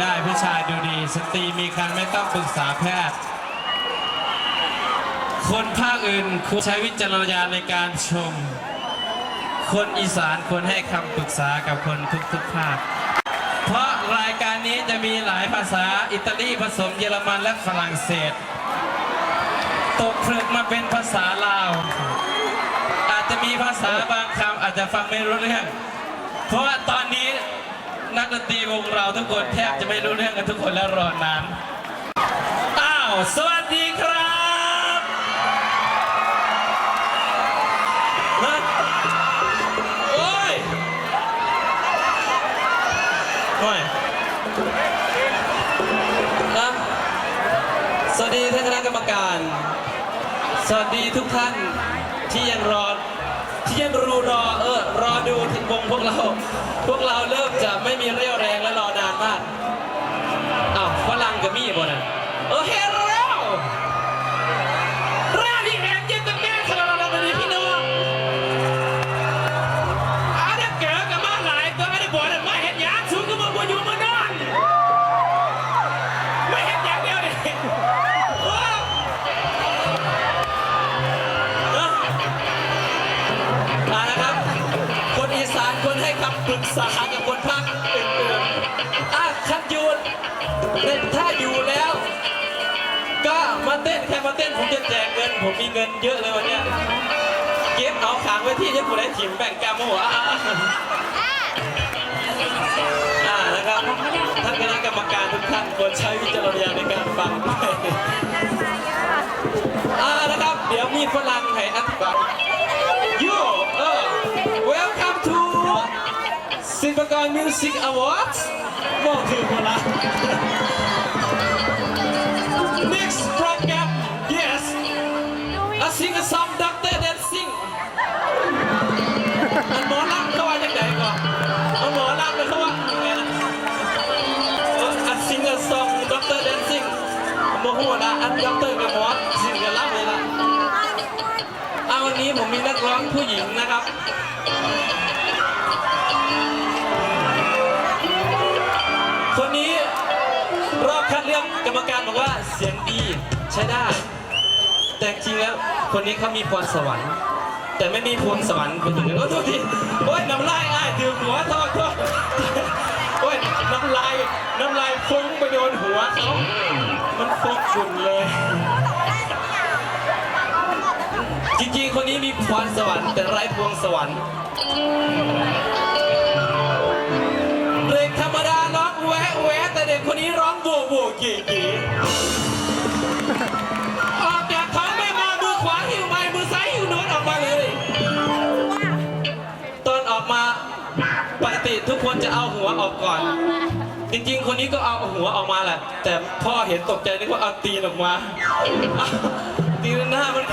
ได้ผู้ชายดูดี สตรีมีคันไม่ต้องปรึกษาแพทย์ คนภาคอื่นควรใช้วิจารณญาณในการชม คนอีสานควรให้คำปรึกษากับคนทุกทุกๆภาค เพราะรายการนี้จะมีหลายภาษาอิตาลีผสมเยอรมันและฝรั่งเศส ตกผลึกมาเป็นภาษาลาว อาจจะมีภาษาบางคำอาจจะฟังไม่รู้เรื่อง เพราะว่าตอนนี้ นักดนตรีวงเราทุกคนแทบจะไม่รู้เรื่องกันทุกคนแล้วรอนานอ้าว สวัสดีครับ โอ้ยโอ้ยนะสวัสดีท่านคณะกรรมการ สวัสดีทุกท่านที่ยังรอ ยังรูรอเออรอดูที่วงพวกเรา พวกเราเริ่มจะไม่มีเรี่ยวแรงและรอนานมากอ้าวฝรั่งกับมี่บ่น่ะเออเฮ เงินเยอะเลยวันเนี้ยเก็บเอาขางไว้ที่ที่ผมได้ถิ่มแบ่งกาโมอะอะอะอะนะครับท่านคณะกรรมการทุกท่านควรใช้วิจารณญาณในการฟังด้วยอ่านะครับเดี๋ยวมีฝรั่งให้อธิบาย You, uh, welcome to Silvergun Music Awards. บอกถึงเวลา Next program, yes. A sing a song, doctor, then sing. อันหมอลำเขาว่าจังไดก่อนเอาหมอลำเลยเขาว่าไงนะเอออัน sing a song, doctor, then sing. โมโหนะอันด็อกเตอร์กับหมอสิงเกับลำเลยล่ะเอาวันนี้ผมมีนักร้องผู้หญิงนะครับคนนี้รอบคัดเลือกกรรมการบอกว่าเสียงดีใช้ได้ แต่จริงแล้วคนนี้เขามีพรสวรรค์ แต่ไม่มีพรสวรรค์ไปถึงโอ้โทษทีโอ้ยน้ำลายอ้ายถือหัวทษโทษโอ้ยน้ำลายน้ำลายฟุ้งไปโดนหัวเขามันฟกฝุ่นเลย จริงๆ คนนี้มีพรสวรรค์แต่ไร้พวงสวรรค์เด็กธรรมดาร้องแหวะแหวะแต่เด็กคนนี้ร้องโบโบกี่กี่ เอาหัวออกก่อน จริงๆ คนนี้ก็เอาหัวออกมาแหละ แต่พ่อเห็นตกใจนึกว่าเอาตีนออกมาอ้าวตีนหน้ามัน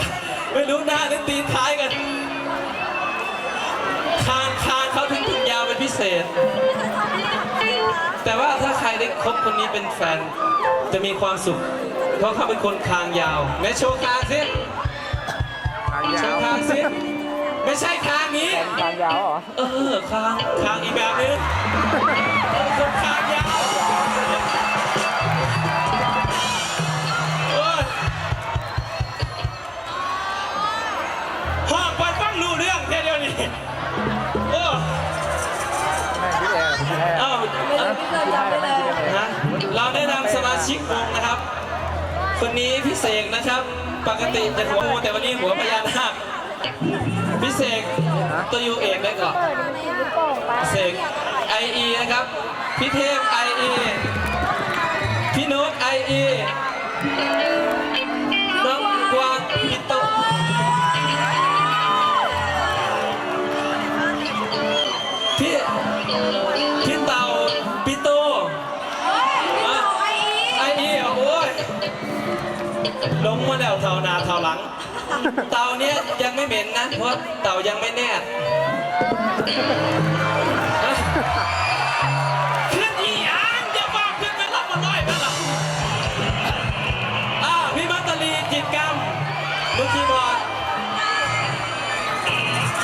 ไม่รู้หน้าหรือตีนท้ายกันคางคางเขาถึงถึงยาวเป็นพิเศษ แต่ว่าถ้าใครได้คบคนนี้เป็นแฟน จะมีความสุข เพราะเขาเป็นคนคางยาวแม่โชว์คางสิทางโชยาวว์คางสิ ไม่ใช่คางนี้ ทางยาวเหรอ เออคางคางอีกแบบนึงเออคนคางยาวโอ้ยห้องปันฟังรู้เรื่องแค่เดียวนี้โอ้แม่พี่แอร์พี่แอร์เอ้าพี่ให้แม่พี่แอร์นะเราได้นำสมาชิกวงนะครับ คนนี้พี่เสกนะครับ ปกติจะหัวงูแต่วันนี้หัวพญานาค พี่เสกตัวยูเอกได้ก่อนเสกไอเอนะครับ พี่เทพไอเอพี่โน้ตไอเอน้องกวางพี่โตพี่พี่เต่าพี่โตอะไอเอโอ้ยลงมาแล้วเท่าหนาเท่าหลัง เต่าเนี้ยยังไม่เหม็นนะ เพราะเต่ายังไม่แนบขึ้นอีอันจะว่าขึ้นเปรับมาน้อยนั่หรออ่าพี่มัตตลีจิตกรรมมือคีย์บอร์ด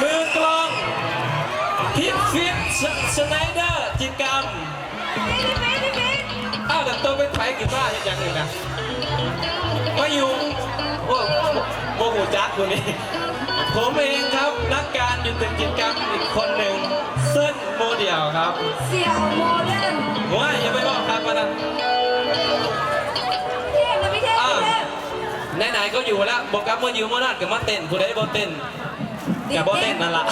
มือกลองพิฟฟิฟสไนเดอร์จิตกรรมอ้าวแต่ตัวเป็นไผ่กีตาร์ยังไงนะไม่อยู่โอ้ โมโหจักคนนี้ ผมเองครับนักการอยู่ตึกกิจกรรมอีกคนหนึ่งเส้นโมเดลครับเสี่ยวโมเดิร์นว่าอย่าไปบอกครับมานั้นเทพนะพี่เทพพี่เทพไหนๆก็อยู่แล้วบอกกับมาอยู่มานัดกับมาเต้นผู้ใดบ่เต้นกับบ่เต้นนั่นล่ะ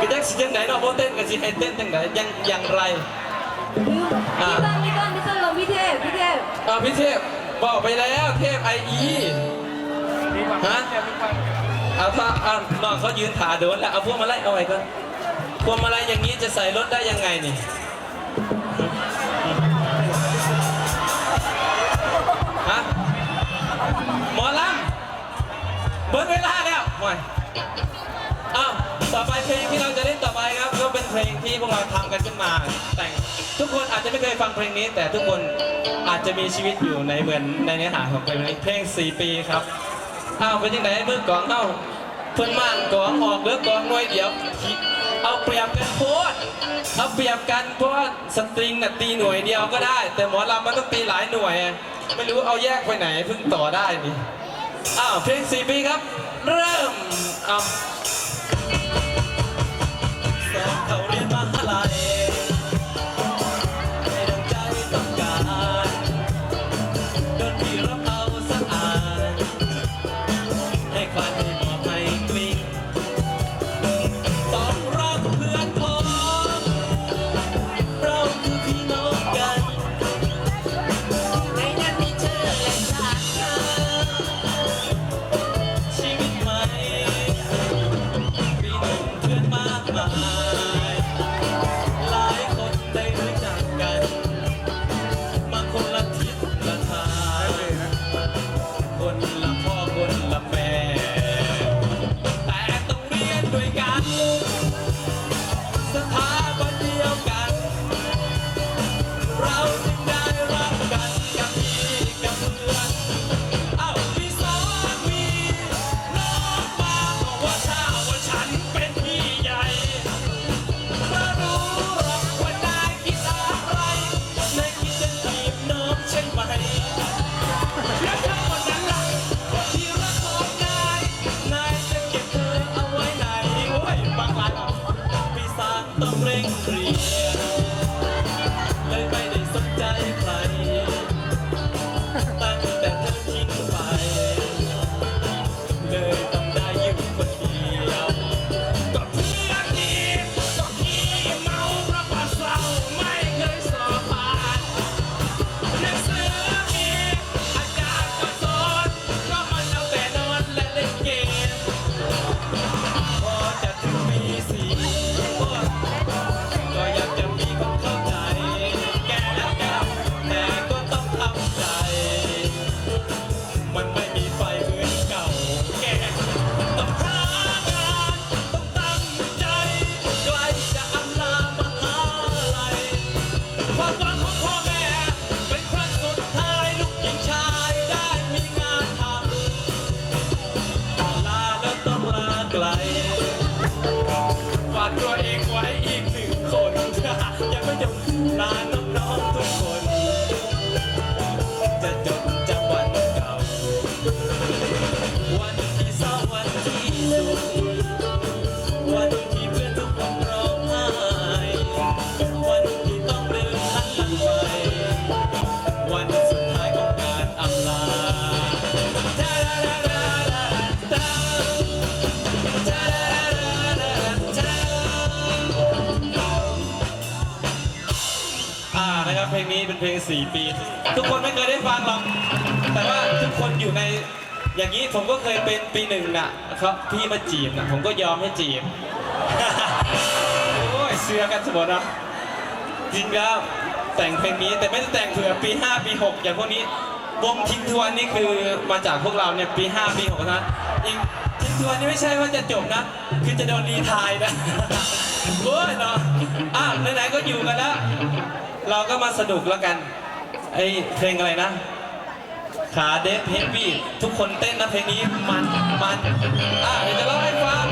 ก็จักสิจังไหนเนาะบ่เต้นก็สิให้เต้นจังไหนยังอย่างไรอ่าพี่ต้นพี่ต้นพี่ต้นลงพี่เทพพี่เทพอ่าพี่เทพบอกไปแล้วเทพไออี ฮะเอาถ้าอ่าน้องเขายืนขาโดนแล้วเอาพวกมาไล่เอาไว้ก่อนพวงมาลัยอย่างนี้จะใส่รถได้ยังไงนี่ฮะหมอลำเบิดเวลาแล้วห่วยอ้าวต่อไปเพลงที่เราจะเล่นต่อไปครับก็เป็นเพลงที่พวกเราทำกันขึ้นมา แต่งทุกคนอาจจะไม่เคยฟังเพลงนี้ แต่ทุกคนอาจจะมีชีวิตอยู่ในเหมือนในเนื้อหาของเพลงนี้เพลง 4 ปีครับ อ้าเป็นยังไงมือกองเอ้าเพิ่นม่านกลองออกเหลือกลองหน่วยเดียว เอาเปรียบกันโพดเอาเปรียบกันเพราะว่าสตริงน่ะตีหน่วยเดียวก็ได้ แต่หมอลำมันต้องตีหลายหน่วย ไม่รู้เอาแยกไปไหนเพิ่งต่อได้นี่อ้าวเพลง4ปีครับ เริ่มเอา ต้องเร่งเรียนเลย งนี้เป็นเพลง 4 ปี ทุกคนไม่เคยได้ฟังหรอก แต่ว่าทุกคนอยู่ในอย่างนี้ผมก็เคยเป็นปีหนึ่งน่ะครับพี่มาจีบน่ะผมก็ยอมให้จีบ โอ้ยเสือกันสมดนะจริงแล้วแต่งเพลงนี้แต่ไม่ได้แต่งเผื่อปี 5 ปี 6 อย่างพวกนี้วงทิ้งทวนนี่คือมาจากพวกเราเนี่ยปี 5 ปี6นะอีกทิ้งทวนนี่ไม่ใช่ว่าจะจบนะ คือจะโดนรีทายนะ โอ้ยเนาะอะไหนๆก็อยู่กันแล้ว เราก็มาสนุกแล้วกัน ไอเพลงอะไรนะ ขาเดฟเฮฟวี่ทุกคนเต้นนะเพลงนี้มันมันอะเดี๋ยวจะเล่าให้ฟัง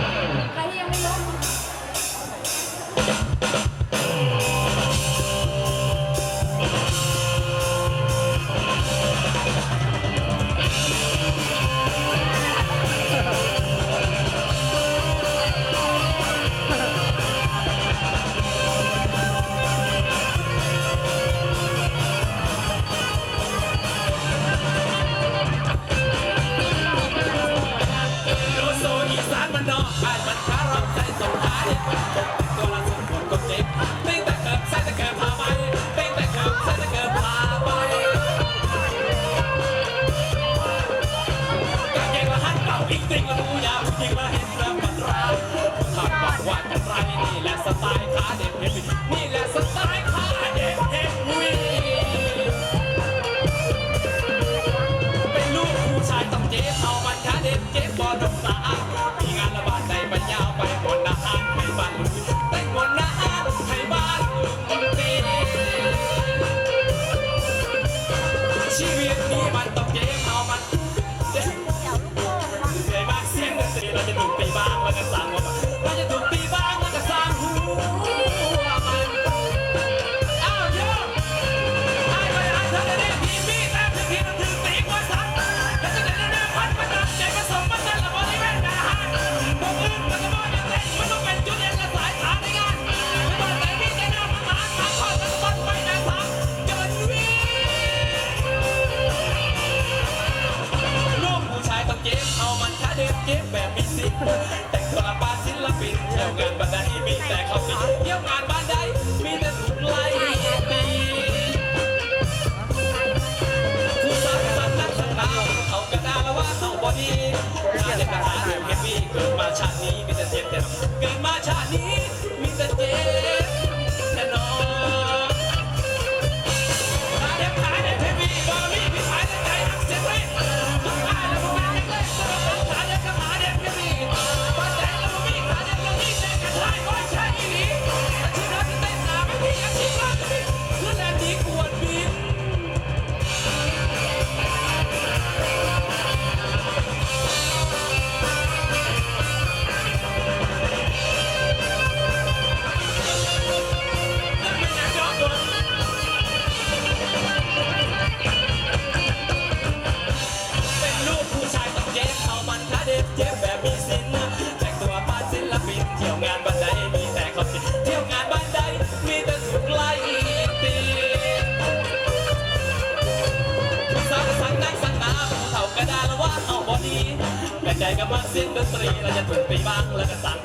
ใจกับว่าสิ้นดนตรีเราจะถึงไปบ้างแล้วก็สั่ง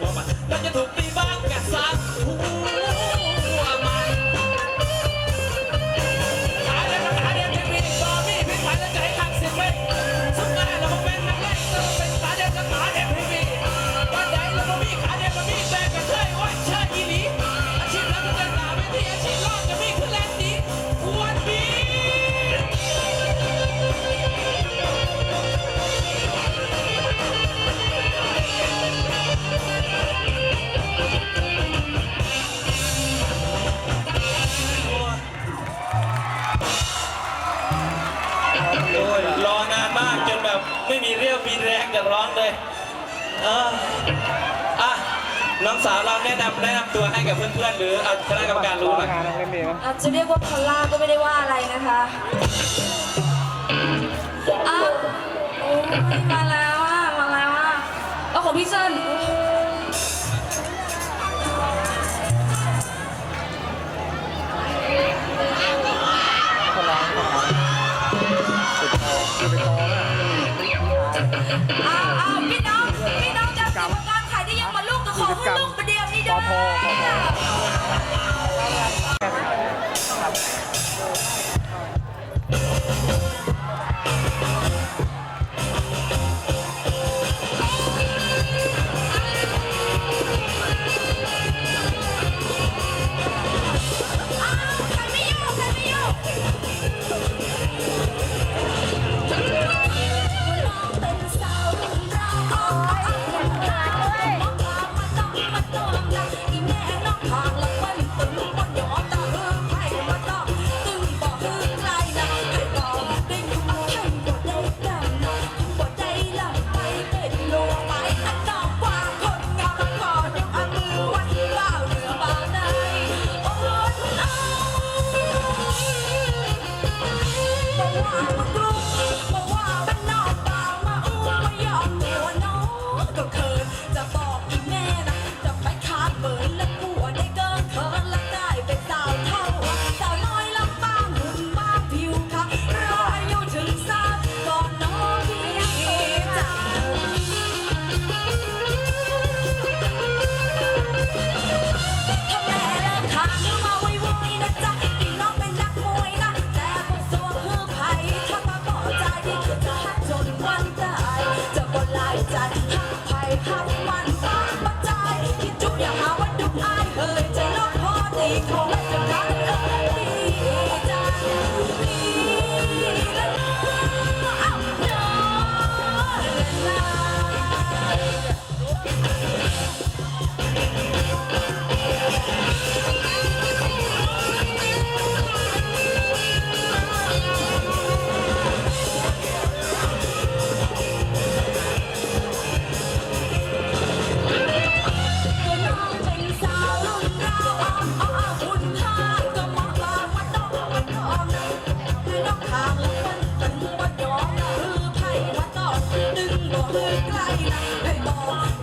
อนเลยเอออะน้องสาวเราแนะนำแนะนำตัวให้กับเพื่อนๆ หรือเอาคณะกรรมการรู้หน่อยน้องเล่นเองอจะเรียกว่าพอล่าก็ไม่ได้ว่าอะไรนะคะอ้าวโอ้ยมาแล้วอะ มาแล้วอะเอาของพี่เซน พี่น้อง พี่น้องจะสุภกรขายได้ยังมาลูกตะขอให้ลูกประเดี๋ยวนี้เด้อพอ จุกอย่าหาว่าดุอ้ายเคยจะลบพอตีคอ Oh,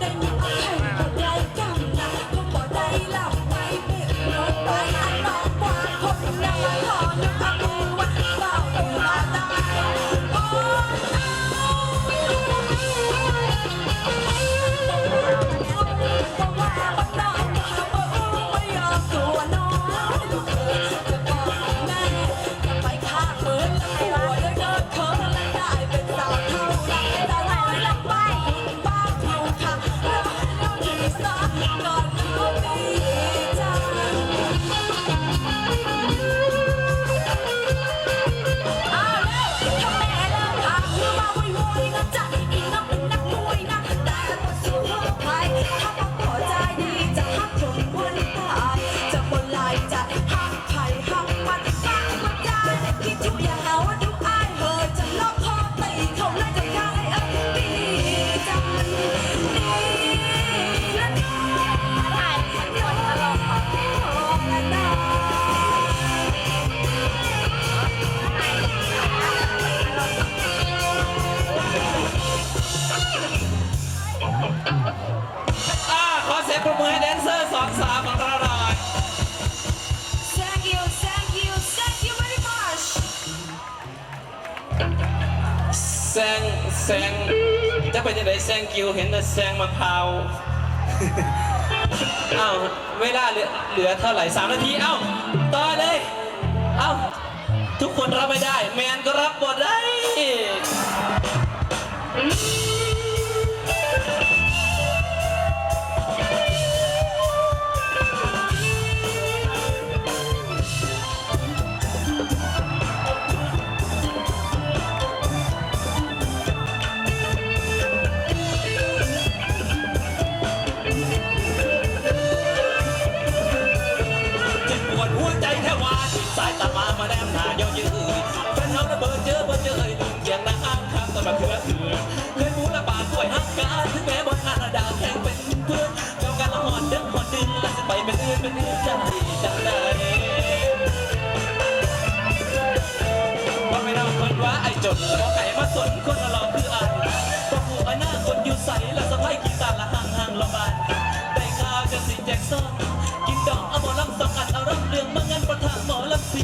แซงกิวเห็นแต่แซงมะพร้าวเอ้าเวลาเหลือเหลือเท่าไหร่สามนาที เอ้าต่อเลย เอ้าทุกคนรับไม่ได้ แมนก็รับหมดได้ นขอไข่มาสนคนเราคืออายปรผูอนาคตอยู่ใสละสะพายกีตาละห่างห่างละบานไปกากระสีแจ็คสันกินดอกเอาหมอลำสองอันเอารัเรืองมางันประทะหมอลำสิ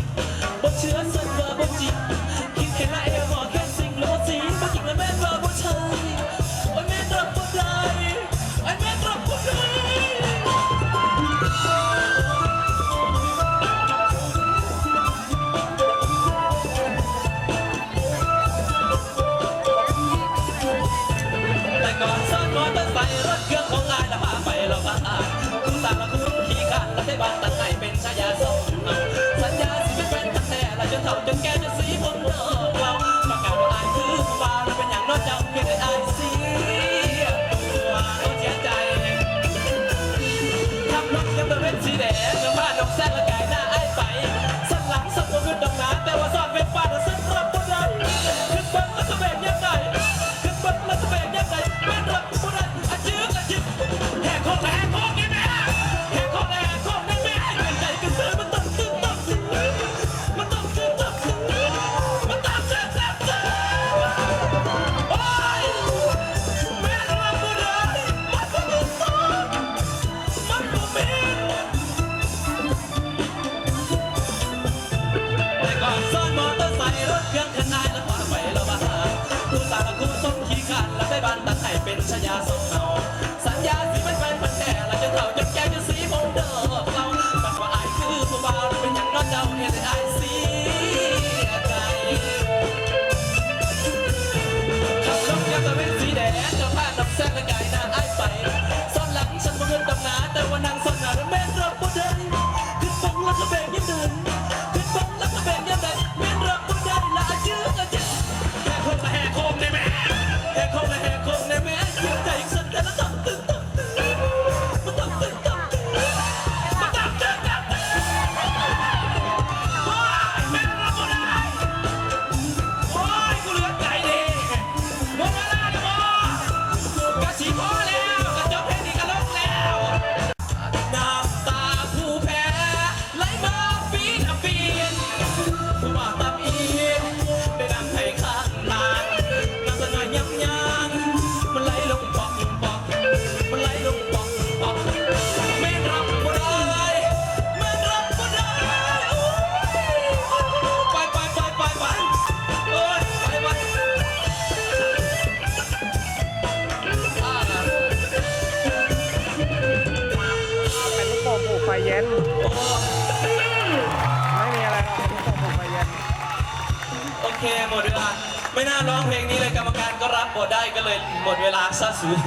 การก็รับบทได้ก็เลยหมดเวลาซะสูง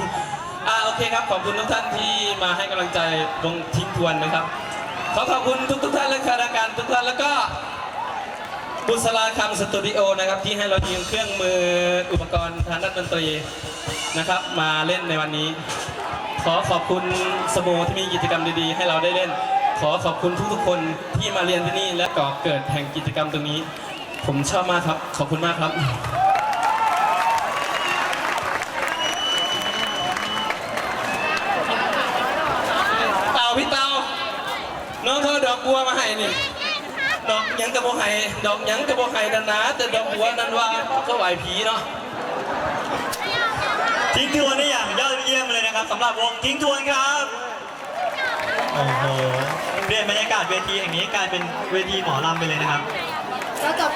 อ่าโอเคครับขอบคุณทุกท่านที่มาให้กำลังใจวงทิ้งทวนนะครับ ขอขอบคุณทุกทุกๆท่านและคณะการทุกท่านแล้วก็บุษราคำสตูดิโอนะครับที่ให้เรายืมเครื่องมืออุปกรณ์ทางด้านดนตรีนะครับ มาเล่นในวันนี้ ขอขอบคุณสโมที่มีกิจกรรมดีๆ ให้เราได้เล่น ขอขอบคุณทุกๆคนที่มาเรียนที่นี่และก่อเกิดแห่งกิจกรรมตรงนี้ ผมชอบมากครับ ขอบคุณมากครับ เต่าพี่เต่าน้องเขาเอาดอก บัวมาให้นี่ ดอกหยังกระโบไห้ดอกหยังกระโบไห้นันนะแต่ดอกบัวนันว่าก็ไหวผีเนาะ ทิ้งทวนได้อย่างยอดเยี่ยมเลยนะครับสำหรับวงทิ้งทวนครับโอ้โหเปลี่ยนบรรยากาศเวทีอย่างนี้กลายเป็นเวทีหมอลำไปเลยนะครับเราจบ